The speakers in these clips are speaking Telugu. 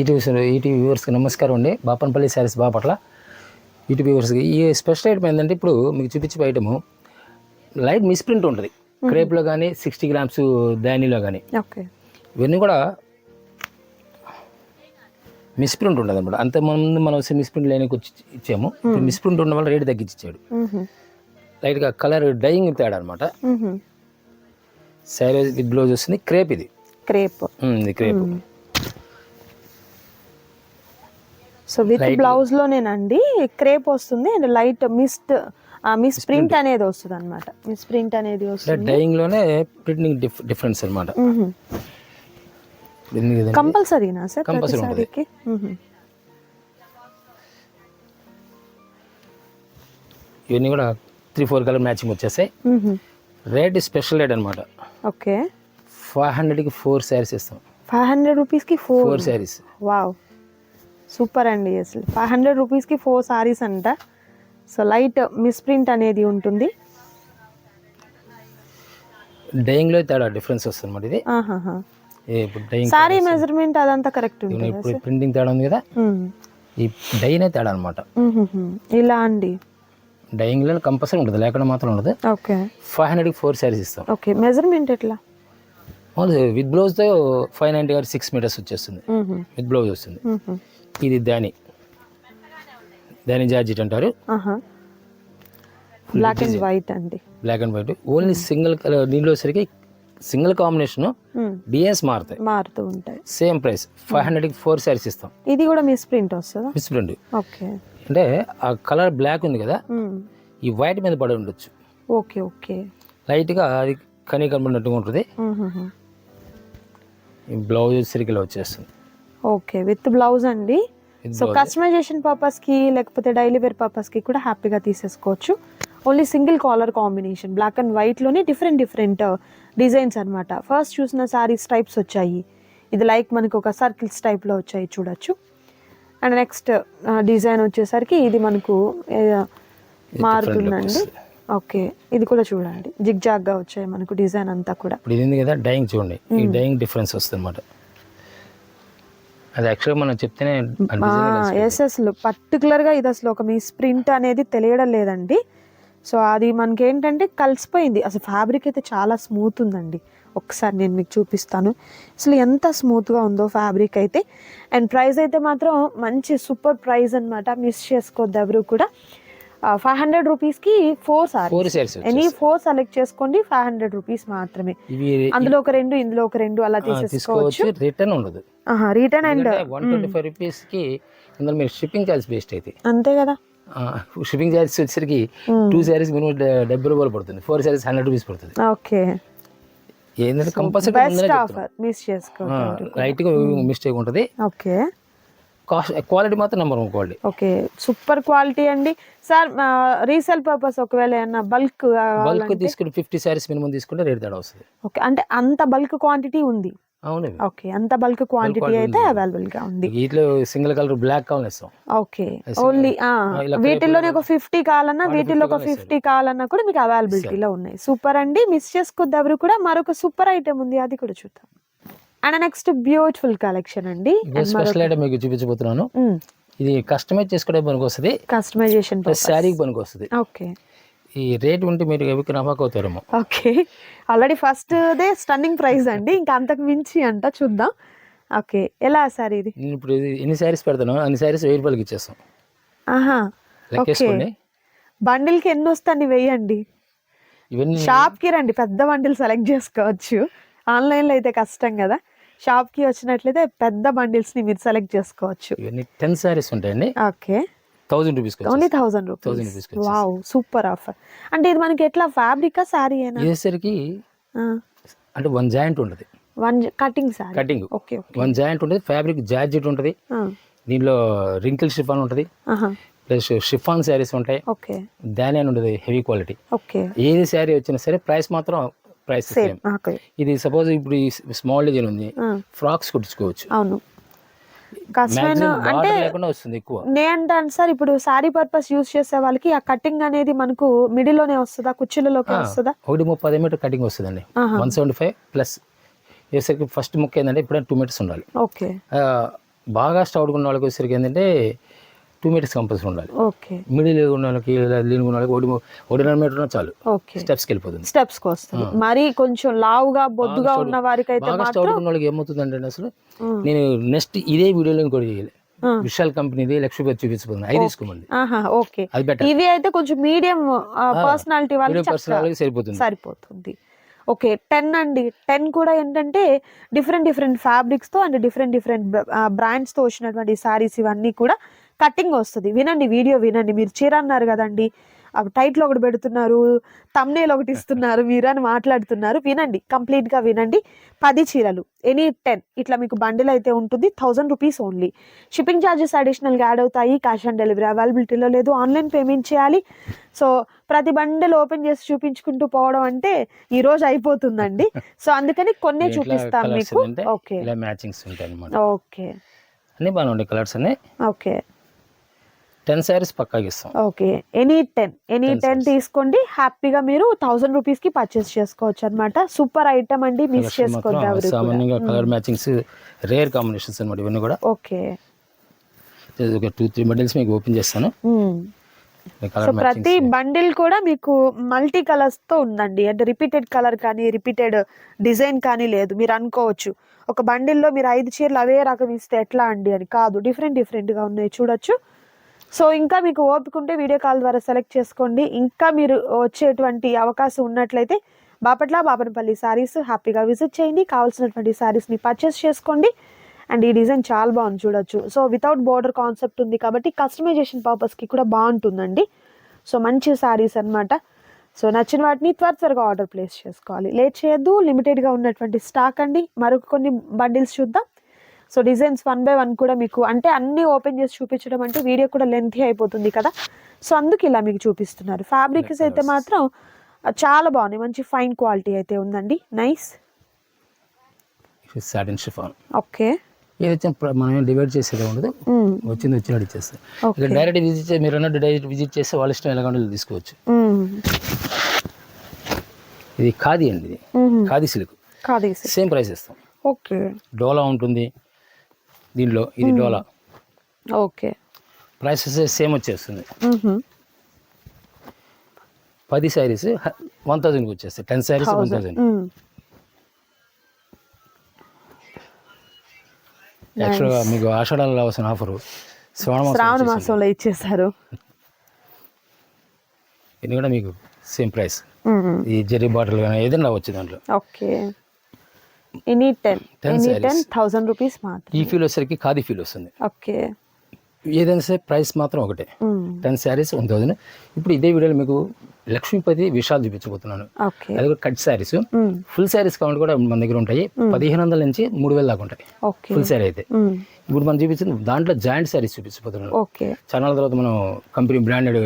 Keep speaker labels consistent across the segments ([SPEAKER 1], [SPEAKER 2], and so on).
[SPEAKER 1] ఈటీవీ ఈటీవీ వ్యూవర్స్కి నమస్కారం అండి. బాపనపల్లి శారీస్ బాపట్ల ఈటీవీ వ్యూవర్స్కి ఈ స్పెషల్ ఐటమ్ ఏంటంటే ఇప్పుడు మీకు చూపించే ఐటము లైట్ మిస్ప్రింట్ ఉంటుంది. క్రేప్లో కానీ సిక్స్టీ గ్రామ్స్ దానిలో కానీ
[SPEAKER 2] ఓకే.
[SPEAKER 1] ఇవన్నీ కూడా మిస్ప్రింట్ ఉండదు అనమాట అంత ముందు మనం మిస్ప్రింట్ వచ్చి ఇచ్చాము. మిస్ప్రింట్ ఉండడం వల్ల రేట్ తగ్గించి ఇచ్చాడు లైట్గా కలర్ డైయింగ్ తేడా అనమాట శారీ విత్ బ్లౌజ్ వస్తుంది. క్రేప్ ఇది.
[SPEAKER 2] క్రేప్
[SPEAKER 1] ఇది క్రేప్
[SPEAKER 2] సో విత్ బ్లౌజ్ లోనేనండి క్రేప్ వస్తుంది and light mist misprint అనేది వస్తుంది అనమాట మిస్ ప్రింట్ అనేది వస్తుంది.
[SPEAKER 1] డైయింగ్లోనే ప్రింటింగ్ డిఫ్ డిఫరెన్స్ అనమాట
[SPEAKER 2] కంపల్సరీనా సార్ ప్రతి
[SPEAKER 1] Compulsory ఉంటుంది.
[SPEAKER 2] సారీకి?
[SPEAKER 1] ఇవన్నీ కూడా త్రీ ఫోర్ కలర్ మ్యాచింగ్ వచ్చేస్తాయి. రేట్ స్పెషల్ రేట్ అనమాట
[SPEAKER 2] ఓకే.
[SPEAKER 1] ఫైవ్ హండ్రెడ్కి ఫోర్ శారీస్ ఇస్తాం.
[SPEAKER 2] ఫైవ్ హండ్రెడ్ రూపీస్కి four
[SPEAKER 1] four saris
[SPEAKER 2] wow super అండి అసలు. ఫైవ్ హండ్రెడ్ రూపీస్కి ఫోర్ సారీస్ అంట. సో లైట్ మిస్ ప్రింట్ అనేది ఉంటుంది.
[SPEAKER 1] డైయింగ్లో తేడా డిఫరెన్స్ వస్తుంది అనమాట ఇది? డైయింగ్
[SPEAKER 2] సారీ మెజర్మెంట్ అదంతా కరెక్ట్ ఉంటుంది
[SPEAKER 1] ఇప్పుడు ప్రింటింగ్ తేడా ఉంది కదా? ఈ డైనే తేడా అనమాట
[SPEAKER 2] ఇలా అండి.
[SPEAKER 1] డైయింగ్లో కంపల్సరీ ఉంటుంది లేకుండా మాత్రం ఉండదు.
[SPEAKER 2] ఓకే.
[SPEAKER 1] ఫైవ్ హండ్రెడ్కి ఫోర్ శారీస్ ఇస్తాం.
[SPEAKER 2] ఓకే. మెజర్మెంట్ ఎట్లా?
[SPEAKER 1] విత్ బ్లౌజ్తో ఫైవ్ నైంటీ గారు సిక్స్ మీటర్స్ వచ్చేస్తుంది. విత్ బ్లౌజ్ వస్తుంది. ఇది దాని దాని జార్జెట్ అంటారు.
[SPEAKER 2] బ్లాక్ అండ్ వైట్ అండి.
[SPEAKER 1] Black and white only single colour దీంట్లో సరికి సింగిల్ కాంబినేషన్
[SPEAKER 2] మ్మ్.
[SPEAKER 1] డిఎన్స్ మారుతాయి.
[SPEAKER 2] మారుతూ ఉంటాయి.
[SPEAKER 1] సేమ్ ప్రైస్ ఫైవ్ హండ్రెడ్కి ఫోర్ శారీస్ ఇస్తాం.
[SPEAKER 2] ఇది కూడా మిస్ ప్రింట్ వస్తుందా?
[SPEAKER 1] Misprint
[SPEAKER 2] okay.
[SPEAKER 1] అంటే ఆ కలర్ బ్లాక్ ఉంది కదా ఈ వైట్ మీద పడి ఉండొచ్చు.
[SPEAKER 2] Okay okay.
[SPEAKER 1] లైట్గా అది కనీ కనబడినట్టుగా ఉంటుంది. ఈ బ్లౌజ్ సరికిలో వచ్చేస్తుంది.
[SPEAKER 2] ఓకే విత్ బ్లౌజ్ అండి. సో కస్టమైజేషన్ పర్పస్కి లేకపోతే డైలీ వేర్ పర్పస్కి కూడా హ్యాపీగా తీసేసుకోవచ్చు. Only single colour combination black and వైట్లోనే different different designs అన్నమాట. ఫస్ట్ చూసిన సారీస్ టైప్స్ వచ్చాయి. ఇది లైక్ మనకు ఒక సర్కిల్స్ టైప్లో వచ్చాయి చూడొచ్చు. అండ్ నెక్స్ట్ డిజైన్ వచ్చేసరికి ఇది మనకు మారుతుందండి ఓకే ఇది కూడా చూడండి. జిగ్గా వచ్చాయి మనకు డిజైన్ అంతా కూడా.
[SPEAKER 1] ఇది కదా డైయింగ్ చూడండి. ఈ డైయింగ్ డిఫరెన్స్ వస్తుంది అనమాట అది యాక్చువల్గా మనం చెప్తేనే
[SPEAKER 2] ఎస్ అసలు. పర్టికులర్గా ఇది అసలు ఒక మీ స్ప్రింట్ అనేది తెలియడం లేదండి. సో అది మనకి ఏంటంటే కలిసిపోయింది. అసలు ఫ్యాబ్రిక్ అయితే చాలా స్మూత్ ఉందండి. ఒకసారి నేను మీకు చూపిస్తాను. అసలు ఎంత స్మూత్గా ఉందో ఫ్యాబ్రిక్ అయితే. అండ్ ప్రైస్ అయితే మాత్రం మంచి సూపర్ ప్రైస్ అన్నమాట. మిస్ చేసుకోవద్దు ఎవరు కూడా. ఫైవ్ హండ్రెడ్ రూపీస్కి four sari
[SPEAKER 1] four saris
[SPEAKER 2] any four select చేసుకోండి ఫైవ్ హండ్రెడ్ రూపీస్ మాత్రమే. అందులో ఒక రెండు ఇందులో ఒక రెండు అలా తీసేసుకోవచ్చు.
[SPEAKER 1] తీసుకోవచ్చు. రిటర్న్ ఉండదు.
[SPEAKER 2] Return and
[SPEAKER 1] one twenty five రూపీస్కి ఇందులో మీరు షిప్పింగ్ ఛార్జ్ వేస్ట్ అయితే.
[SPEAKER 2] అంతే కదా.
[SPEAKER 1] షిప్పింగ్ ఛార్జెస్ వచ్చేసరికి టూ శారీస్ మినిమం డెబ్బై రూపాయలు పడుతుంది. ఫోర్ శారీస్ హండ్రెడ్ రూపీస్ పడుతుంది.
[SPEAKER 2] ఓకే.
[SPEAKER 1] ఏంటంటే కంపల్సరీ
[SPEAKER 2] బెస్ట్ మిస్ చేసుకో
[SPEAKER 1] లైట్గా మిస్టేక్ ఉంటుంది.
[SPEAKER 2] ఓకే.
[SPEAKER 1] కాస్ట్ క్వాలిటీ మాత్రం number one quality.
[SPEAKER 2] Okay super quality అండి. సార్ రీసేల్ పర్పస్ ఒకవేళ ఏమన్నా బల్క్
[SPEAKER 1] బల్క్ తీసుకుని ఫిఫ్టీ శారీస్ మినిమం తీసుకుంటే రేట్ తేడా వస్తుంది.
[SPEAKER 2] ఓకే అంటే అంత బల్క్ క్వాంటిటీ ఉంది?
[SPEAKER 1] అవును
[SPEAKER 2] ఓకే అంత బల్క్ క్వాంటిటీ అయితే. అవైలబుల్గా ఉంది.
[SPEAKER 1] వీటిలో సింగిల్ కలర్ బ్లాక్ కావాలి ఇస్తాం.
[SPEAKER 2] ఓకే ఓన్లీ వీటిల్లోనే ఒక ఫిఫ్టీ కావాలన్నా వీటిల్లో ఒక
[SPEAKER 1] 50
[SPEAKER 2] ఫిఫ్టీ కావాలన్నా కూడా మీకు అవైలబిలిటీలో ఉన్నాయి. సూపర్ అండి. మిస్ చేసుకోద్దు ఎవరు కూడా మరొక సూపర్ ఐటమ్ ఉంది అది కూడా చూద్దాం. అండ్ నెక్స్ట్ బ్యూటిఫుల్ కలెక్షన్ అండి.
[SPEAKER 1] స్పెషల్ ఐటమ్ మీకు చూపించబోతున్నాను. ఇది కస్టమైజ్ చేసుకోవడం పనికి వస్తుంది.
[SPEAKER 2] కస్టమైజేషన్
[SPEAKER 1] శారీకి పనికి వస్తుంది.
[SPEAKER 2] ఓకే
[SPEAKER 1] ఈ రేట్ ఉంటే మీరు ఎవరికి నమ్మకం అవుతారేమో.
[SPEAKER 2] Okay already first the stunning price అండి. ఇంకా అంతకు మించి అంట చూద్దాం. ఓకే ఎలా సార్ ఇది?
[SPEAKER 1] ఇప్పుడు ఇది ఎన్ని శారీస్ పెడతాను? అన్ని శారీస్ వెయ్యి రూపాయలకి ఇచ్చేస్తాం.
[SPEAKER 2] ఆహా. ఓకే
[SPEAKER 1] లెక్కేసుకోండి.
[SPEAKER 2] బండిల్కి ఎన్ని వస్తాయి వెయ్యండి.
[SPEAKER 1] ఇవన్నీ
[SPEAKER 2] షాప్కి రండి. పెద్ద బండిల్ సెలెక్ట్ చేసుకోవచ్చు. ఆన్లైన్లో అయితే కష్టం కదా. షాప్కి వచ్చినట్లయితే పెద్ద బండిల్స్ని మీరు సెలెక్ట్ చేసుకోవచ్చు.
[SPEAKER 1] ఇవన్నీ టెన్ శారీస్ ఉంటాయండి.
[SPEAKER 2] ఓకే.
[SPEAKER 1] థౌజండ్ రూపీస్కి
[SPEAKER 2] only thousand
[SPEAKER 1] thousand
[SPEAKER 2] rupees wow super offer. అంటే ఇది మనకి ఎట్లా? ఫ్యాబ్రికా సారీ అయినా
[SPEAKER 1] వేసరికి అంటే వన్ జాయింట్ ఉంటుంది.
[SPEAKER 2] One cutting sari
[SPEAKER 1] cutting.
[SPEAKER 2] Okay
[SPEAKER 1] one joint ఉంటుంది ఫ్యాబ్రిక్ జార్జెట్ ఉంటుంది. దీనిలో రింకిల్ షిఫాన్ ఉంటుంది. ప్లస్ షిఫాన్ శారీస్ ఉంటాయి.
[SPEAKER 2] ఓకే.
[SPEAKER 1] దాని ఉంటుంది హెవీ క్వాలిటీ.
[SPEAKER 2] ఓకే.
[SPEAKER 1] ఏది శారీ వచ్చినా సరే ప్రైస్ మాత్రం ప్రైస్
[SPEAKER 2] సేమ్.
[SPEAKER 1] ఇది సపోజ్ ఇప్పుడు ఈ స్మాల్ డిజైన్ ఉంది ఫ్రాక్స్ కుట్టించుకోవచ్చు.
[SPEAKER 2] అవును. కష్టమైన అంటే
[SPEAKER 1] వస్తుంది ఎక్కువ.
[SPEAKER 2] నేనంటాను సార్ ఇప్పుడు సారీ పర్పస్ యూస్ చేసే వాళ్ళకి ఆ కటింగ్ అనేది మనకు మిడిల్లోనే వస్తుందా కుర్చీలలోకి వస్తుందా?
[SPEAKER 1] ఒకటి ముప్పై మీటర్ కటింగ్ వస్తుందండి. వన్ సెవెంటీ ఫైవ్ ప్లస్ వేసరికి ఫస్ట్ ముక్క ఏంటంటే ఇప్పుడు టూ మీటర్స్ ఉండాలి.
[SPEAKER 2] ఓకే.
[SPEAKER 1] బాగా స్టౌడ్ ఉన్న వాళ్ళకి వచ్చేసరికి ఏంటంటే టూ మీటర్స్ కంపల్సరీ ఉండాలి.
[SPEAKER 2] ఓకే.
[SPEAKER 1] మిడిల్ ఉన్న వాళ్ళకి లీన్ ఉన్న వాళ్ళకి ఒకటి ఒకటిన్నర మీటర్ ఉన్నా చాలు.
[SPEAKER 2] ఓకే.
[SPEAKER 1] స్టెప్స్కి వెళ్ళిపోతుంది
[SPEAKER 2] స్టెప్స్ వస్తుంది. మరి కొంచెం లావుగా బొద్దుగా ఉన్న వారికి అయితే
[SPEAKER 1] బాగా ఉన్న వాళ్ళకి ఏమవుతుందంటే అసలు. నేను నెక్స్ట్ ఇదే వీడియోలో ఇంకోటి చేయాలి. విశాల్ కంపెనీది లక్ష్మీపతి చూపించబోతుంది తీసుకోమండి
[SPEAKER 2] ఆహా ఓకే.
[SPEAKER 1] అది బెటర్
[SPEAKER 2] ఇవి అయితే కొంచెం మీడియం పర్సనాలిటీ వాళ్ళకి చక్కగా
[SPEAKER 1] పర్సనల్ సరిపోతుంది.
[SPEAKER 2] సరిపోతుంది. ఓకే టెన్ అండి. టెన్ కూడా ఏంటంటే డిఫరెంట్ డిఫరెంట్ ఫ్యాబ్రిక్స్తో అండ్ డిఫరెంట్ డిఫరెంట్ బ్రాండ్స్తో వచ్చినటువంటి సారీస్ ఇవన్నీ కూడా కటింగ్ వస్తుంది. వినండి వీడియో వినండి. మీరు చీర అన్నారు కదండి టైట్లో ఒకటి పెడుతున్నారు తమ్నేల్ ఒకటి ఇస్తున్నారు మీరు అని మాట్లాడుతున్నారు. వినండి కంప్లీట్గా వినండి. పది చీరలు ఎనీ టెన్ ఇట్లా మీకు బండిల్ అయితే ఉంటుంది thousand rupees only shipping charges అడిషనల్గా యాడ్ అవుతాయి క్యాష్ ఆన్ డెలివరీ అవైలబిలిటీలో లేదు ఆన్లైన్ పేమెంట్ చేయాలి. సో ప్రతి బండిల్ ఓపెన్ చేసి చూపించుకుంటూ పోవడం అంటే ఈ రోజు అయిపోతుందండి. సో అందుకని కొన్నే చూపిస్తాం మీకు. ఓకే
[SPEAKER 1] మ్యాచింగ్స్ ఉంటాయి
[SPEAKER 2] ఓకే
[SPEAKER 1] అన్ని కలర్స్ అన్ని.
[SPEAKER 2] ఓకే
[SPEAKER 1] టెన్ శారీస్ పక్కాగా ఇస్తాం.
[SPEAKER 2] Okay. Any ten any
[SPEAKER 1] 10
[SPEAKER 2] ten. తీసుకోండి. హ్యాపీగా మీరు థౌసండ్ రూపీస్కి పర్చేస్ చేసుకోవచ్చు అనమాట సూపర్ ఐటమ్ అండి మిస్ ఎవరు
[SPEAKER 1] సామాన్యంగా కలర్ మ్యాచింగ్స్ రేర్ కాంబినేషన్స్ అనమాట ఇవన్నీ కూడా.
[SPEAKER 2] ఓకే.
[SPEAKER 1] ఒక టూ త్రీ మెడల్స్ మీకు ఓపెన్ చేస్తాను.
[SPEAKER 2] సో
[SPEAKER 1] కలర్
[SPEAKER 2] ప్రతి బండిల్ కూడా మీకు మల్టీ కలర్స్తో ఉందండి. అంటే రిపీటెడ్ కలర్ కానీ రిపీటెడ్ డిజైన్ కానీ లేదు. మీరు అనుకోవచ్చు. ఒక బండిల్లో మీరు ఐదు చీరలు అవే రకం ఇస్తే ఎట్లా అండి అని కాదు. డిఫరెంట్ డిఫరెంట్గా ఉన్నాయి. చూడొచ్చు. సో ఇంకా మీకు ఓపిక ఉంటే వీడియో కాల్ ద్వారా సెలెక్ట్ చేసుకోండి. ఇంకా మీరు వచ్చేటువంటి అవకాశం ఉన్నట్లయితే బాపట్ల బాపనపల్లి సారీస్ హ్యాపీగా విజిట్ చేయండి. కావాల్సినటువంటి సారీస్ని పర్చేస్ చేసుకోండి. అండ్ ఈ డిజైన్ చాలా బాగుంది చూడొచ్చు. సో వితౌట్ బోర్డర్ కాన్సెప్ట్ ఉంది కాబట్టి కస్టమైజేషన్ పర్పస్కి కూడా బాగుంటుందండి. సో మంచి సారీస్ అన్నమాట. సో నచ్చిన వాటిని త్వర త్వరగా ఆర్డర్ ప్లేస్ చేసుకోవాలి. లేట్ చేయొద్దు. లిమిటెడ్గా ఉన్నటువంటి స్టాక్ అండి. మరొక కొన్ని బండిల్స్ చూద్దాం. So designs one by one కూడా మీకు అంటే అన్ని ఓపెన్ చేసి చూపించడం అంటే వీడియో కూడా లెంతీ అయిపోతుంది కదా. సో అందుకు ఇలా మీకు చూపిస్తున్నారు. ఫ్యాబ్రిక్స్ అయితే మాత్రం చాలా బాగున్నాయి. మంచి ఫైన్ క్వాలిటీ అయితే ఉందండి. నైస్
[SPEAKER 1] సాటిన్ షిఫాన్
[SPEAKER 2] ఓకే
[SPEAKER 1] ఏదైతే మనం డివైడ్ చేసేది ఉండదు. వచ్చింది వచ్చినట్టు ఇచ్చేస్తాం.
[SPEAKER 2] Okay.
[SPEAKER 1] ఇక డైరెక్ట్ విజిట్ మీరు అన్నట్టు డైరెక్ట్ విజిట్ చేస్తే వాళ్ళ ఇష్టం ఎలా ఉండాలో తీసుకోవచ్చు. ఇది ఖాదీ అండి ఇది. ఖాదీ సిల్క్.
[SPEAKER 2] కాదు
[SPEAKER 1] సేమ్ ప్రైస్ ఇస్తాం.
[SPEAKER 2] ఓకే
[SPEAKER 1] డోలా ఉంటుంది. దీంట్లో ఇది డోలా.
[SPEAKER 2] ఓకే.
[SPEAKER 1] ప్రైస్ సేమ్ వచ్చేస్తుంది. పది శారీస్ వన్ థౌజండ్కి వచ్చేస్తాయి. టెన్ శారీస్ వన్ థౌజండ్ యాక్చువల్గా మీకు ఆషాఢాలు రావాల్సిన ఆఫర్ శ్రావణ.
[SPEAKER 2] మాసంలో ఇచ్చేసారు.
[SPEAKER 1] ఇది కూడా మీకు సేమ్ ప్రైస్ ఈ జెర్రీ బాటిల్ కానీ ఏదైనా రావచ్చు దాంట్లో.
[SPEAKER 2] Okay. Any ten
[SPEAKER 1] 10
[SPEAKER 2] any. Ten thousand rupees మాత్రం
[SPEAKER 1] ఈ ఫీల్ వచ్చేసరికి ఖాదీ ఫీల్ వస్తుంది.
[SPEAKER 2] ఓకే.
[SPEAKER 1] ఏదైనా సరే ప్రైస్ మాత్రం ఒకటే. టెన్ శారీస్ వన్ థౌజండ్ ఇప్పుడు ఇదే వీడియోలో మీకు లక్ష్మీపతి విషాలు చూపించబోతున్నాను. అది కూడా కట్ శారీస్. ఫుల్ శారీస్ కావాలి కూడా మన దగ్గర ఉంటాయి. పదిహేను వందల నుంచి మూడు వేల దాకా ఉంటాయి.
[SPEAKER 2] ఓకే.
[SPEAKER 1] ఫుల్ శారీ అయితే. ఇప్పుడు మనం చూపించింది దాంట్లో జాయింట్ శారీస్ చూపించబోతున్నాను.
[SPEAKER 2] ఓకే.
[SPEAKER 1] చాలా తర్వాత మనం కంపెనీ బ్రాండెడ్.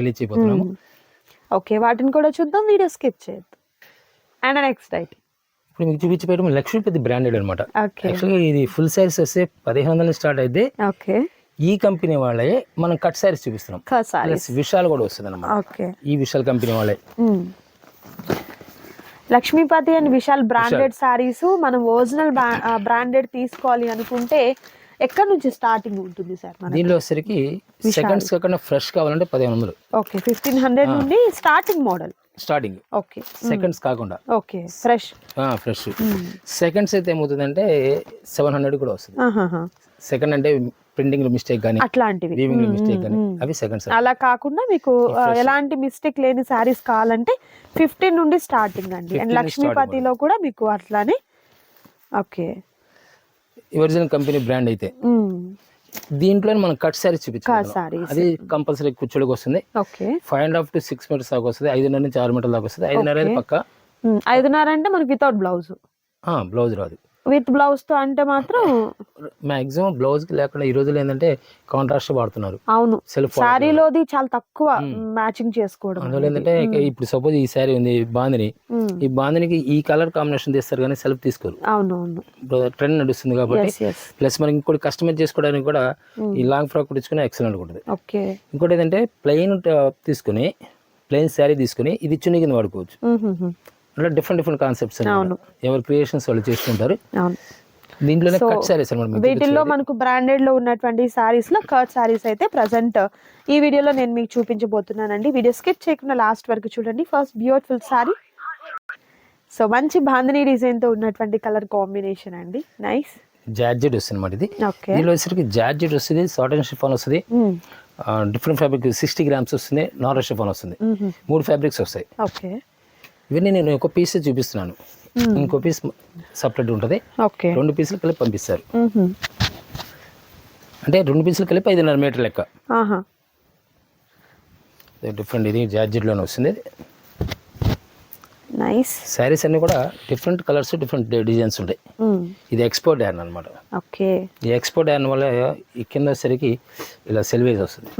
[SPEAKER 1] రిలీజ్ చేయబోతున్నాము.
[SPEAKER 2] ఓకే వాటిని కూడా చూద్దాం వీడియో స్కిప్ చేయొద్దు. అండ్ నెక్స్ట్ ఐటమ్
[SPEAKER 1] ఇప్పుడు మీకు చూపించబోయడం లక్ష్మీపతి బ్రాండెడ్ అనమాట యాక్చువల్గా ఇది ఫుల్ శారీస్ వస్తే పదిహేను వందల స్టార్ట్ అయితే
[SPEAKER 2] ఓకే.
[SPEAKER 1] ఈ కంపెనీ వాళ్ళే మనం కట్ శారీస్ చూపిస్తున్నాం. ప్లస్ విశాల్ కూడా వస్తుంది అనమాట
[SPEAKER 2] ఓకే.
[SPEAKER 1] ఈ విశాల్ కంపెనీ వాళ్ళే.
[SPEAKER 2] Lakshmipati and Vishal branded saris మనం ఒరిజినల్ బ్రాండెడ్ తీసుకోవాలి అనుకుంటే ఎక్కడ నుంచి స్టార్టింగ్ ఉంటుంది సార్
[SPEAKER 1] దీనిలో వచ్చేసరికి సెకండ్స్ కాకుండా ఫ్రెష్ కావాలంటే పదిహేను వందలు.
[SPEAKER 2] ఓకే ఫిఫ్టీన్ హండ్రెడ్ నుండి starting model
[SPEAKER 1] starting.
[SPEAKER 2] Okay.
[SPEAKER 1] Seconds కాకుండా.
[SPEAKER 2] ఓకే. ఫ్రెష్.
[SPEAKER 1] ఫ్రెష్. సెకండ్స్ అయితే ఏమవుతుందంటే సెవెన్ హండ్రెడ్ కూడా వస్తుంది. సెకండ్ అంటే ప్రింటింగ్లో మిస్టేక్ కానీ
[SPEAKER 2] అట్లాంటివి.
[SPEAKER 1] వీవింగ్లో మిస్టేక్ కానీ అవి సెకండ్స్
[SPEAKER 2] అలా కాకుండా మీకు ఎలాంటి మిస్టేక్ లేని శారీస్ కావాలంటే ఫిఫ్టీన్ నుండి స్టార్టింగ్ అండి. అండ్
[SPEAKER 1] 15
[SPEAKER 2] లక్ష్మీపతిలో కూడా మీకు అట్లానే ఓకే.
[SPEAKER 1] ఒరిజినల్ కంపెనీ బ్రాండ్ అయితే. దీంట్లో మనం కట్ చూపించాలి
[SPEAKER 2] sarees.
[SPEAKER 1] అది కంపల్సరీ కూర్చోడికి వస్తుంది. Five and half to six metres దాకా వస్తుంది. ఐదున్నర నుంచి ఆరు మీటర్ల దాకా వస్తుంది. ఐదున్నర పక్క.
[SPEAKER 2] ఐదున్నర అంటే మనకి వితౌట్ బ్లౌజ్.
[SPEAKER 1] బ్లౌజ్ రాదు.
[SPEAKER 2] విత్ బ్లౌజ్తో అంటే మాత్రం
[SPEAKER 1] మాక్సిమం బ్లౌజ్కి లేకుండా ఈ రోజుల్లో ఏంటంటే కాంట్రాస్ట్ వాడుతున్నారు.
[SPEAKER 2] అవును.
[SPEAKER 1] సెల్ఫ్
[SPEAKER 2] శారీలోది చాలా తక్కువ మ్యాచింగ్ చేసుకోవడం.
[SPEAKER 1] అందువల్ల ఏంటంటే ఇప్పుడు సపోజ్ ఈ శారీ ఉంది బాందిని.
[SPEAKER 2] మ్మ్.
[SPEAKER 1] ఈ బాందినికి ఈ కలర్ కాంబినేషన్ తీస్తారు కానీ సెల్ఫ్ తీసుకోరు.
[SPEAKER 2] అవును అవును
[SPEAKER 1] ట్రెండ్ నడుస్తుంది కాబట్టి ప్లస్ మనకి ఇంకోటి కస్టమైజ్ చేసుకోవడానికి కూడా ఈ లాంగ్ ఫ్రాక్ కుట్టించుకుని ఎక్సలెంట్ ఉంటుంది.
[SPEAKER 2] ఓకే
[SPEAKER 1] ఇంకోటి ఏంటంటే ప్లెయిన్ తీసుకుని ప్లెయిన్ శారీ తీసుకుని ఇది చున్నీ కింద వాడుకోవచ్చు అంటే డిఫరెంట్ డిఫరెంట్ కాన్సెప్ట్స్
[SPEAKER 2] అవును.
[SPEAKER 1] ఎవరి క్రియేషన్స్ వాళ్ళు చేసుకుంటారు
[SPEAKER 2] అవును.
[SPEAKER 1] దీంట్లోనే
[SPEAKER 2] So,
[SPEAKER 1] కట్ సారీస్ అనమాట
[SPEAKER 2] వీటిల్లో మనకు బ్రాండెడ్లో ఉన్నటువంటి సారీస్లో కర్ట్ సారీస్ అయితే ప్రజెంట్ ఈ వీడియోలో నేను మీకు చూపించబోతున్నానండి. వీడియో స్కిప్ చేయకుండా లాస్ట్ వరకు చూడండి. ఫస్ట్ బ్యూటిఫుల్ సారీ సో మంచి బాంధనీ డిజైన్తో ఉన్నటువంటి కలర్ కాంబినేషన్ అండి. నైస్
[SPEAKER 1] జార్జెట్ వస్తుంది అనమాట ఇది. దీనిలో వచ్చేసరికి జార్జెట్ వస్తుంది సాటన్ షిఫాన్ వస్తుంది. డిఫరెంట్ ఫ్యాబ్రిక్ సిక్స్టీ గ్రామ్స్ వస్తుంది నార్మల్ షిఫాన్ వస్తుంది. మూడు ఫ్యాబ్రిక్స్ వస్తాయి.
[SPEAKER 2] ఓకే
[SPEAKER 1] ఇవన్నీ నేను ఒక పీస్ చూపిస్తున్నాను. ఇంకో పీస్ సపరేట్ ఉంటుంది.
[SPEAKER 2] ఓకే.
[SPEAKER 1] రెండు పీసులు కలిపి పంపిస్తారు. అంటే రెండు పీసులు కలిపి ఐదున్నర మీటర్ లెక్క. డిఫరెంట్ ఇది జార్జెట్లోనే వస్తుంది.
[SPEAKER 2] నైస్
[SPEAKER 1] శారీస్ అన్నీ కూడా డిఫరెంట్ కలర్స్ డిఫరెంట్ డిజైన్స్ ఉంటాయి. ఇది ఎక్స్పోర్ట్ యాన్ అనమాట
[SPEAKER 2] ఓకే.
[SPEAKER 1] ఈ ఎక్స్పోర్ట్ యాన్ వల్ల ఈ కింద వచ్చేసరికి ఇలా సెల్వేజ్ వస్తుంది.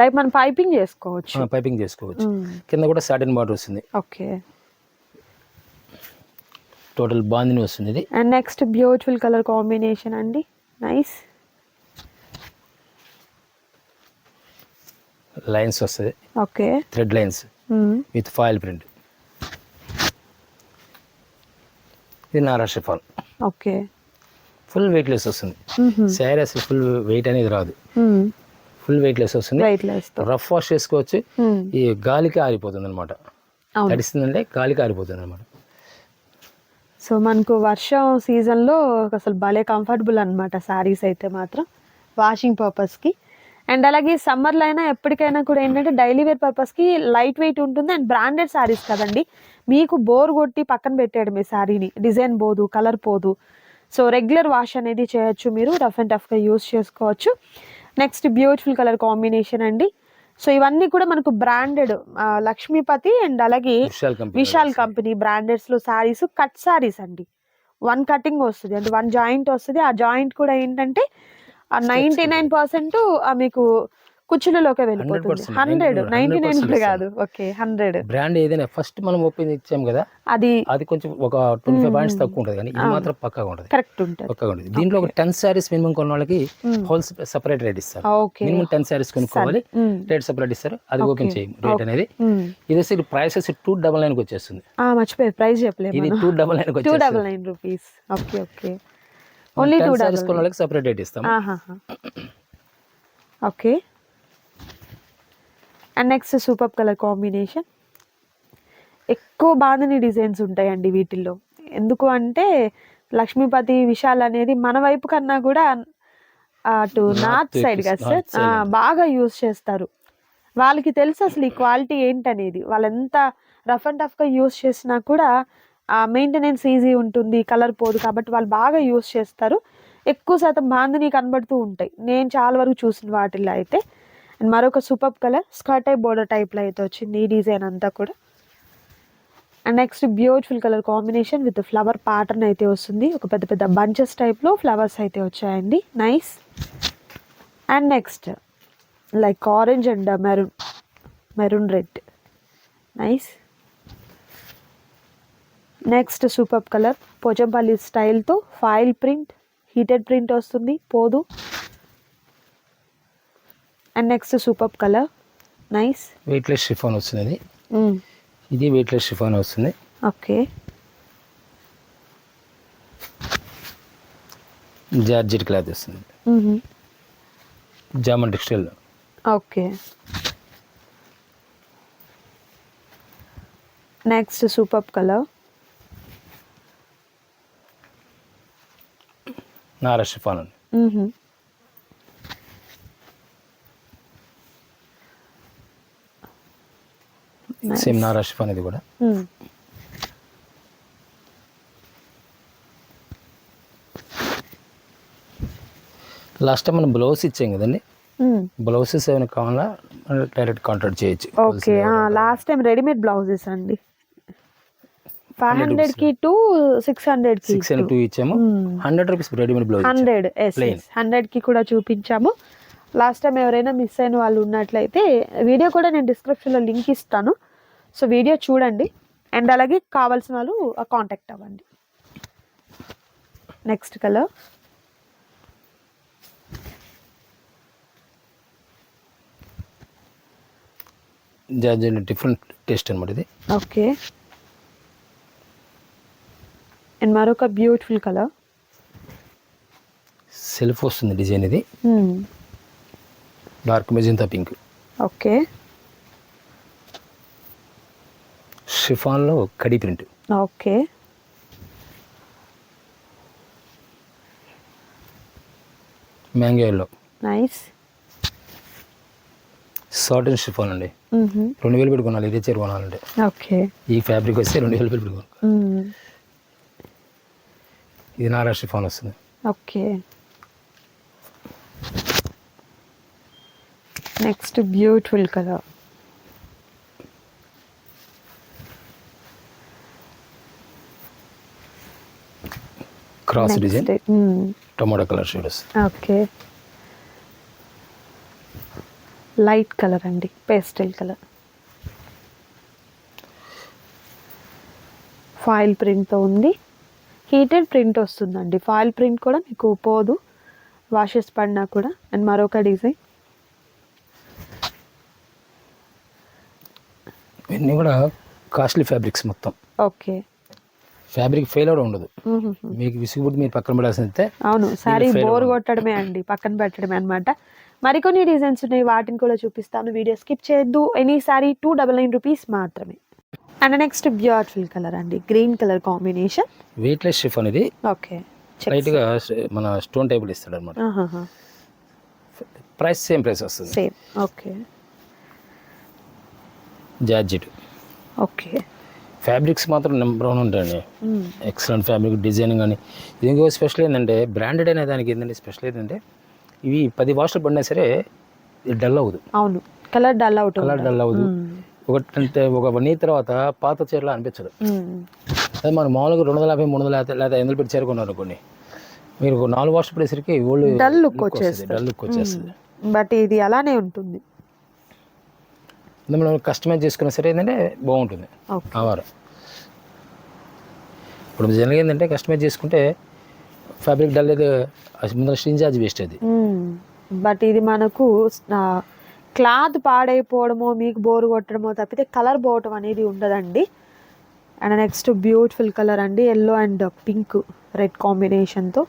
[SPEAKER 2] లైక్ మనం పైపింగ్ చేసుకోవచ్చు.
[SPEAKER 1] పైపింగ్ చేసుకోవచ్చు. కింద కూడా సాటిన్ బార్డర్ వస్తుంది.
[SPEAKER 2] ఓకే.
[SPEAKER 1] టోటల్ బాందిని వస్తుంది ఇది.
[SPEAKER 2] And next beautiful colour combination అండి. నైస్
[SPEAKER 1] లైన్స్ వస్తుంది.
[SPEAKER 2] Okay
[SPEAKER 1] thread lines with foil print ఇది నారా షిఫాన్.
[SPEAKER 2] ఓకే
[SPEAKER 1] ఫుల్ వెయిట్లెస్ వస్తుంది. శారీ అసలు ఫుల్ వెయిట్ అనేది రాదు. ఫుల్ వస్తుంది.
[SPEAKER 2] వెయిట్ లెస్తో.
[SPEAKER 1] రఫ్ వాష్ చేసుకోవచ్చు. ఈ గాలికి ఆరిపోతుంది అనమాట తడిస్తుందంటే గాలికి ఆరిపోతుంది అనమాట
[SPEAKER 2] సో మనకు వర్షం సీజన్లో అసలు భలే కంఫర్టబుల్ అనమాట శారీస్ అయితే మాత్రం వాషింగ్ పర్పస్కి అండ్ అలాగే సమ్మర్లో అయినా ఎప్పటికైనా కూడా ఏంటంటే డైలీ వేర్ పర్పస్కి లైట్ వెయిట్ ఉంటుంది అండ్ బ్రాండెడ్ శారీస్ కదండి. మీకు బోర్ కొట్టి పక్కన పెట్టాడు మీ శారీని డిజైన్ పోదు కలర్ పోదు. సో రెగ్యులర్ వాష్ అనేది చేయొచ్చు మీరు. రఫ్ అండ్ టఫ్గా యూస్ చేసుకోవచ్చు. నెక్స్ట్ బ్యూటిఫుల్ కలర్ కాంబినేషన్ అండి. సో ఇవన్నీ కూడా మనకు బ్రాండెడ్ లక్ష్మీపతి అండ్ అలాగే
[SPEAKER 1] విశాల్ కంపెనీ
[SPEAKER 2] బ్రాండెడ్స్లో సారీస్ కట్ సారీస్ అండి. వన్ కటింగ్ వస్తుంది. అంటే వన్ జాయింట్ వస్తుంది. ఆ జాయింట్ కూడా ఏంటంటే ఆ నైన్టీ నైన్ పర్సెంట్ మీకు కుచ్చులలోకి వెళ్ళిపోతుంది.
[SPEAKER 1] 100%,
[SPEAKER 2] హండ్రెడ్
[SPEAKER 1] 100%
[SPEAKER 2] నైన్టీ నైన్. కాదు. Okay hundred.
[SPEAKER 1] బ్రాండ్ ఏదైనా ఫస్ట్ మనం ఓపెన్ ఇచ్చాం కదా
[SPEAKER 2] అది
[SPEAKER 1] అది కొంచెం ఒక ట్వంటీ ఫైవ్ పాయింట్స్ తక్కువ ఉంటుంది కానీ ఇది మాత్రం పక్కాగా ఉంటుంది.
[SPEAKER 2] కరెక్ట్ ఉంటుంది.
[SPEAKER 1] పక్కాగా ఉంటుంది. దీంట్లో ఒక టెన్ శారీస్ మినిమం కొన్న వాళ్ళకి హోల్ సపరేట్ రేట్ ఇస్తారు. మినిమం టెన్ శారీస్ కొనుక్కోవాలి రేట్ సపరేట్ ఇస్తారు. అది ఓపెన్ చేయం రేట్ అనేది ఇది వచ్చి ప్రైసెస్ టూ డబల్ నైన్కి వచ్చేస్తుంది.
[SPEAKER 2] మర్చిపోయి ప్రైస్ చెప్పలేదు
[SPEAKER 1] ఇది టూ డబల్ నైన్కి
[SPEAKER 2] two double nine rupees. Okay okay. Only two double
[SPEAKER 1] కొన్న వాళ్ళకి సపరేట్ రేట్ ఇస్తాం
[SPEAKER 2] okay. And next super colour combination ఎక్కువ బాగుందని డిజైన్స్ ఉంటాయండి వీటిల్లో. ఎందుకు అంటే లక్ష్మీపతి విశాల్ అనేది మన వైపు కన్నా కూడా అటు నార్త్ సైడ్ కదా సార్. బాగా యూస్ చేస్తారు. వాళ్ళకి తెలుసు అసలు ఈ క్వాలిటీ ఏంటనేది. వాళ్ళు ఎంత రఫ్ అండ్ టఫ్గా యూస్ చేసినా కూడా మెయింటెనెన్స్ ఈజీ ఉంటుంది కలర్ పోదు కాబట్టి వాళ్ళు బాగా యూస్ చేస్తారు. ఎక్కువ శాతం బాందిని కనబడుతూ ఉంటాయి. నేను చాలా వరకు చూసిన వాటిల్లో అయితే. అండ్ మరొక super colour skirt type border టైప్లో అయితే వచ్చింది ఈ డిజైన్ అంతా కూడా. And next beautiful colour combination with flower pattern అయితే వస్తుంది. ఒక పెద్ద పెద్ద బంచెస్ టైప్లో ఫ్లవర్స్ అయితే వచ్చాయండి. Nice. And next like orange and maroon maroon red. Nice. Next super colour Pochampally స్టైల్తో foil print heated print వస్తుంది. పోదు. And next super colour nice
[SPEAKER 1] weightless chiffon వస్తుంది ఇది ఇది వెయిట్లెస్ షిఫాన్ వస్తుంది.
[SPEAKER 2] ఓకే
[SPEAKER 1] జార్జెట్ క్లాత్ వస్తుంది. Zaman textile
[SPEAKER 2] okay next super colour
[SPEAKER 1] Nara chiffon ఉంది సేమ్ షిఫాన్ ఇది కూడా. లాస్ట్ టైం మనం బ్లౌజ్ ఇచ్చాం కదండి? బ్లౌజెస్ ఏమైనా కావాలా? డైరెక్ట్ కాంటాక్ట్ చేయొచ్చు.
[SPEAKER 2] Okay last time readymade blouses అండి. ఫైవ్ హండ్రెడ్కి టు సిక్స్ హండ్రెడ్కి
[SPEAKER 1] సిక్స్ టూ ఇచ్చాము. Hundred rupees readymade blouse
[SPEAKER 2] hundred. హండ్రెడ్కి కూడా చూపించాము. లాస్ట్ టైం ఎవరైనా మిస్ అయిన వాళ్ళు ఉన్నట్లయితే వీడియో కూడా నేను డిస్క్రిప్షన్లో లింక్ ఇస్తాను. సో వీడియో చూడండి. అండ్ అలాగే కావాల్సిన వాళ్ళు కాంటాక్ట్ అవ్వండి. Next colour
[SPEAKER 1] georgette different taste అనమాట ఇది.
[SPEAKER 2] ఓకే అండ్ మరొక బ్యూటిఫుల్ కలర్
[SPEAKER 1] సెల్ఫ్ వస్తుంది డిజైన్ ఇది. డార్క్ మెజంతా పింక్
[SPEAKER 2] ఓకే
[SPEAKER 1] షిఫాన్లో కడి print.
[SPEAKER 2] Okay.
[SPEAKER 1] Mango yellow.
[SPEAKER 2] Nice.
[SPEAKER 1] Satin chiffon అండి. రెండు వేలు పెట్టి కొనాలి ఇదే చీర కొనాలంటే
[SPEAKER 2] ఓకే.
[SPEAKER 1] ఈ ఫ్యాబ్రిక్ వస్తే రెండు వేలు పెట్టి కొనాలి. ఇది నారా షిఫాన్ వస్తుంది.
[SPEAKER 2] Okay. Next beautiful colour.
[SPEAKER 1] Cross design.
[SPEAKER 2] Hmm.
[SPEAKER 1] Tomato colour shade వస్తుంది.
[SPEAKER 2] ఓకే. లైట్ కలర్ అండి. పేస్టల్ కలర్ ఫాయిల్ ప్రింట్తో ఉంది. హీటెడ్ ప్రింట్ వస్తుందండి. ఫాయిల్ ప్రింట్ కూడా మీకు పోదు. వాషెస్ పడినా కూడా. అండ్ మరొక డిజైన్
[SPEAKER 1] ఇవన్నీ కూడా కాస్ట్లీ ఫ్యాబ్రిక్స్ మొత్తం.
[SPEAKER 2] ఓకే.
[SPEAKER 1] ఫ్యాబ్రిక్ ఫెయిల్ అవడం ఉండదు. మీకు విసుగుబుద్ధి మీరు పక్కన పడాల్సిందే
[SPEAKER 2] అవును సారీ బోర్. కొట్టడమే అండి పక్కన పెట్టడమే అనమాట మరికొన్ని డిజైన్స్ ఉన్నాయి వాటిని కూడా చూపిస్తాను వీడియో స్కిప్ చేయొద్దు. Any sari two double nine rupees మాత్రమే. అండ్ నెక్స్ట్ బ్యూటిఫుల్ కలర్ అండి గ్రీన్ కలర్ కాంబినేషన్
[SPEAKER 1] వెయిట్లెస్ షిఫ్ అనేది
[SPEAKER 2] ఓకే
[SPEAKER 1] లైట్గా మన స్టోన్ టైపుల్ ఇస్తాడు అనమాట ప్రైస్ సేమ్ ప్రైస్ వస్తుంది.
[SPEAKER 2] Same okay
[SPEAKER 1] georgette
[SPEAKER 2] okay
[SPEAKER 1] fabrics మాత్రం నెంబర్ వన్ ఉంటాయండి. ఎక్సలెంట్ ఫ్యాబ్రిక్ డిజైనింగ్ కానీ ఇంకో స్పెషల్ ఏంటంటే బ్రాండెడ్ అనే దానికి ఏంటంటే స్పెషల్ ఏంటంటే ఇవి పది వాషలు పడినా సరే డల్ అవ్వదు.
[SPEAKER 2] అవును. Colour dull out
[SPEAKER 1] colour dull అవ్వదు. ఒకటి అంటే ఒక వన్ ఇయర్ తర్వాత పాత చీరలా అనిపించదు. అదే మనం మామూలుగా రెండు వందల యాభై మూడు వందల లేదా వందలు పెట్టి చేరుకున్నారు అనుకోండి మీరు నాలుగు వాషలు పడేసరికి ఓల్డ్
[SPEAKER 2] Dull look వచ్చేస్తుంది.
[SPEAKER 1] డల్ లుక్ వచ్చేస్తుంది.
[SPEAKER 2] బట్ ఇది అలానే ఉంటుంది.
[SPEAKER 1] మనం కస్టమైజ్ చేసుకున్నా సరే ఏంటంటే బాగుంటుంది.
[SPEAKER 2] ఓకే.
[SPEAKER 1] ఆ వారం ఇప్పుడు జనరల్గా ఏంటంటే కస్టమైజ్ చేసుకుంటే ఫ్యాబ్రిక్ డల్ ముందర స్టిన్ చార్జ్ వేస్ట్ అది.
[SPEAKER 2] బట్ ఇది మనకు క్లాత్ పాడైపోవడమో మీకు బోర్ కొట్టడమో తప్పితే కలర్ పోవటం అనేది ఉండదండి. అండ్ నెక్స్ట్ బ్యూటిఫుల్ కలర్ అండి ఎల్లో అండ్ పింక్ రెడ్ కాంబినేషన్తో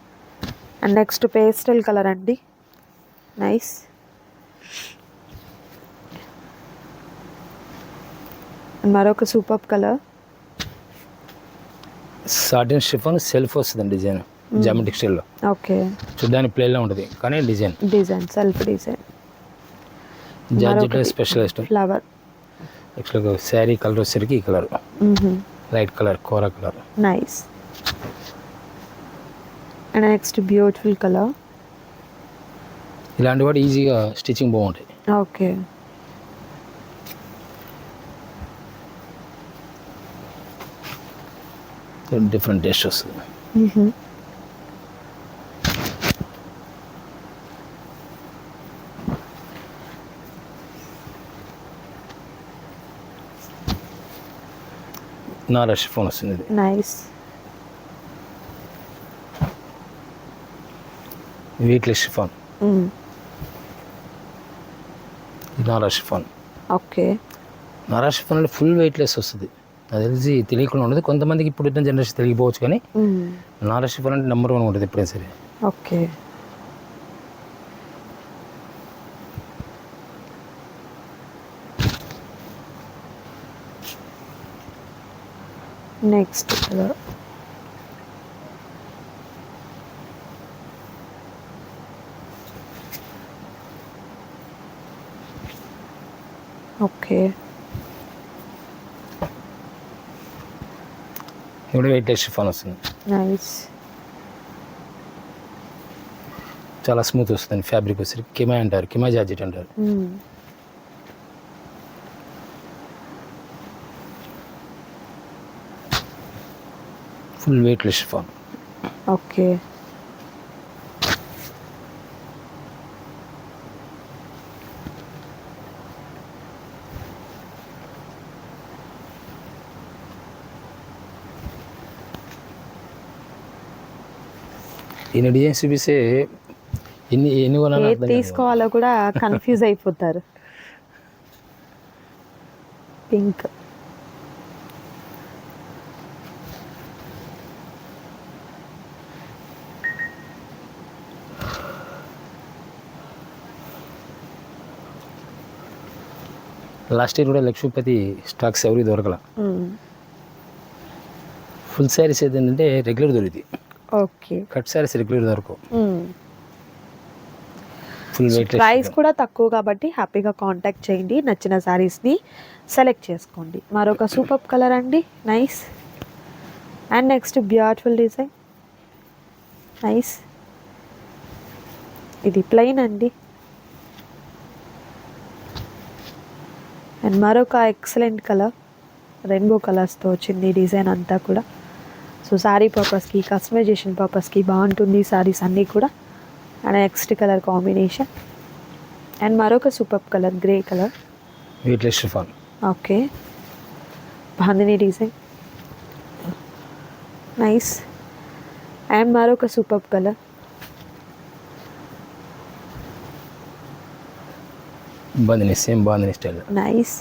[SPEAKER 2] అండ్ నెక్స్ట్ పేస్టల్ కలర్ అండి. నైస్ మరొక super colour.
[SPEAKER 1] Satin chiffon self వస్తుంది డిజైన్ జామెట్రిక్ స్టైల్లో
[SPEAKER 2] ఓకే.
[SPEAKER 1] చూడడానికి ప్లేన్లో ఉంటుంది కానీ design.
[SPEAKER 2] Design self design.
[SPEAKER 1] Georgette specialist.
[SPEAKER 2] Flower.
[SPEAKER 1] యాక్చువల్గా శారీ కలర్ వచ్చేసరికి ఈ colour. Light colour Kora colour.
[SPEAKER 2] Nice and next beautiful colour
[SPEAKER 1] ఇలాంటి వాటి ఈజీగా స్టిచ్చింగ్ బాగుంటాయి.
[SPEAKER 2] ఓకే.
[SPEAKER 1] డిఫరెంట్ టేస్ట్ వస్తుంది నారా షిఫాన్ వస్తుంది ఇది
[SPEAKER 2] నైస్
[SPEAKER 1] వీక్లెస్ షిఫాన్ నారా షిఫాన్
[SPEAKER 2] ఓకే
[SPEAKER 1] నారా షిఫాన్ అంటే ఫుల్ వెయిట్లెస్ వస్తుంది అది తెలిసి తెలియకుండా ఉండదు. కొంతమందికి ఇప్పుడు ఉన్న జనరేషన్ తెలియకపోవచ్చు కానీ నారా షిఫాన్ అంటే నెంబర్ వన్ ఉంటుంది ఎప్పుడైనా సరే.
[SPEAKER 2] ఓకే. Next colour okay.
[SPEAKER 1] ఇప్పుడు వెయిట్లెస్ షిఫాన్ వస్తుంది.
[SPEAKER 2] నైస్.
[SPEAKER 1] చాలా స్మూత్ వస్తుంది ఫ్యాబ్రిక్ వచ్చేసరికి. కిమా అంటారు కిమా జార్జెట్ అంటారు. Full weightless chiffon.
[SPEAKER 2] ఓకే.
[SPEAKER 1] ఇన్ని డిజైన్స్ చూపిస్తే ఎన్ని ఎన్ని
[SPEAKER 2] తీసుకోవాలో కూడా కన్ఫ్యూజ్ అయిపోతారు. పింక్
[SPEAKER 1] లాస్ట్ ఇయర్ కూడా లక్ష్మీపతి స్టాక్స్ ఎవరికి దొరకల? ఫుల్ శారీస్ ఏదంటే రెగ్యులర్ దొరికింది
[SPEAKER 2] ఓకే.
[SPEAKER 1] కట్ శారీస్ రెగ్యులర్ దొరకవు.
[SPEAKER 2] ప్రైస్ కూడా తక్కువ కాబట్టి హ్యాపీగా కాంటాక్ట్ చేయండి నచ్చిన శారీస్ని సెలెక్ట్ చేసుకోండి. మరొక సూపర్ కలర్ అండి nice and next beautiful design nice ఇది ప్లెయిన్ అండి. అండ్ మరొక ఎక్సలెంట్ కలర్ రెయిన్బో కలర్స్తో వచ్చింది డిజైన్ అంతా కూడా. సో శారీ పర్పస్కి కస్టమైజేషన్ పర్పస్కి బాగుంటుంది శారీస్ అన్నీ కూడా and next colour combination and మరొక super colour grey colour
[SPEAKER 1] weightless chiffon
[SPEAKER 2] okay bandhani design nice and మరొక super colour
[SPEAKER 1] bandhani same bandhani style
[SPEAKER 2] nice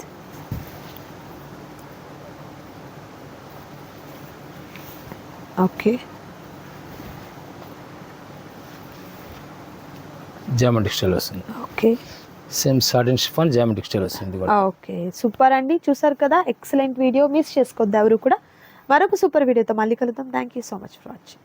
[SPEAKER 2] okay.
[SPEAKER 1] Geometric style వస్తుంది.
[SPEAKER 2] Okay.
[SPEAKER 1] Same satin chiffon geometric style వస్తుంది
[SPEAKER 2] ఓకే. సూపర్ అండి. చూసారు కదా? ఎక్సలెంట్ వీడియో మిస్ చేసుకోవద్దు ఎవరు కూడా. మరొక సూపర్ వీడియోతో మళ్ళీ కలుద్దాం. Thank you so much for watching